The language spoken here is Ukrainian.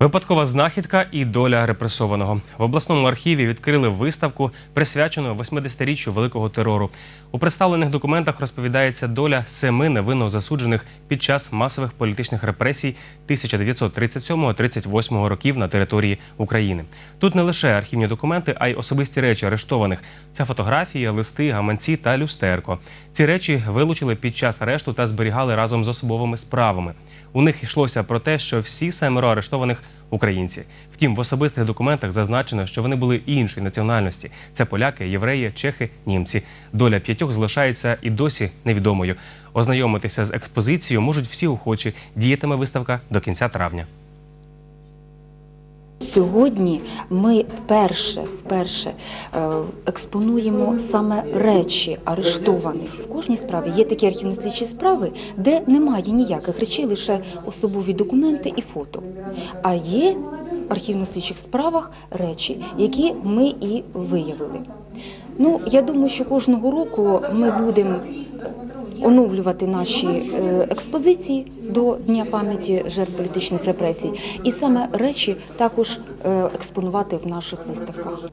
Випадкова знахідка і доля репресованого в обласному архіві відкрили виставку, присвячену 80-річчю великого терору. У представлених документах розповідається доля семи невинно засуджених під час масових політичних репресій 1937-38 років на території України. Тут не лише архівні документи, а й особисті речі арештованих. Це фотографії, листи, гаманці та люстерко. Ці речі вилучили під час арешту та зберігали разом з особовими справами. У них йшлося про те, що всі семеро арештованих українці. Втім, в особистих документах зазначено, що вони були іншої національності. Це поляки, євреї, чехи, німці. Доля п'ятьох залишається і досі невідомою. Ознайомитися з експозицією можуть всі охочі. Діятиме виставка до кінця травня. Сьогодні ми перше, перше е, експонуємо саме речі арештованих. В кожній справі є такі архівно-слідчі справи, де немає ніяких речей, лише особові документи і фото. А є в архівно-слідчих справах речі, які ми і виявили. Ну, я думаю, що кожного року ми будемо оновлювати наші е, експозиції до Дня пам'яті жертв політичних репресій, і саме речі також е, експонувати в наших виставках.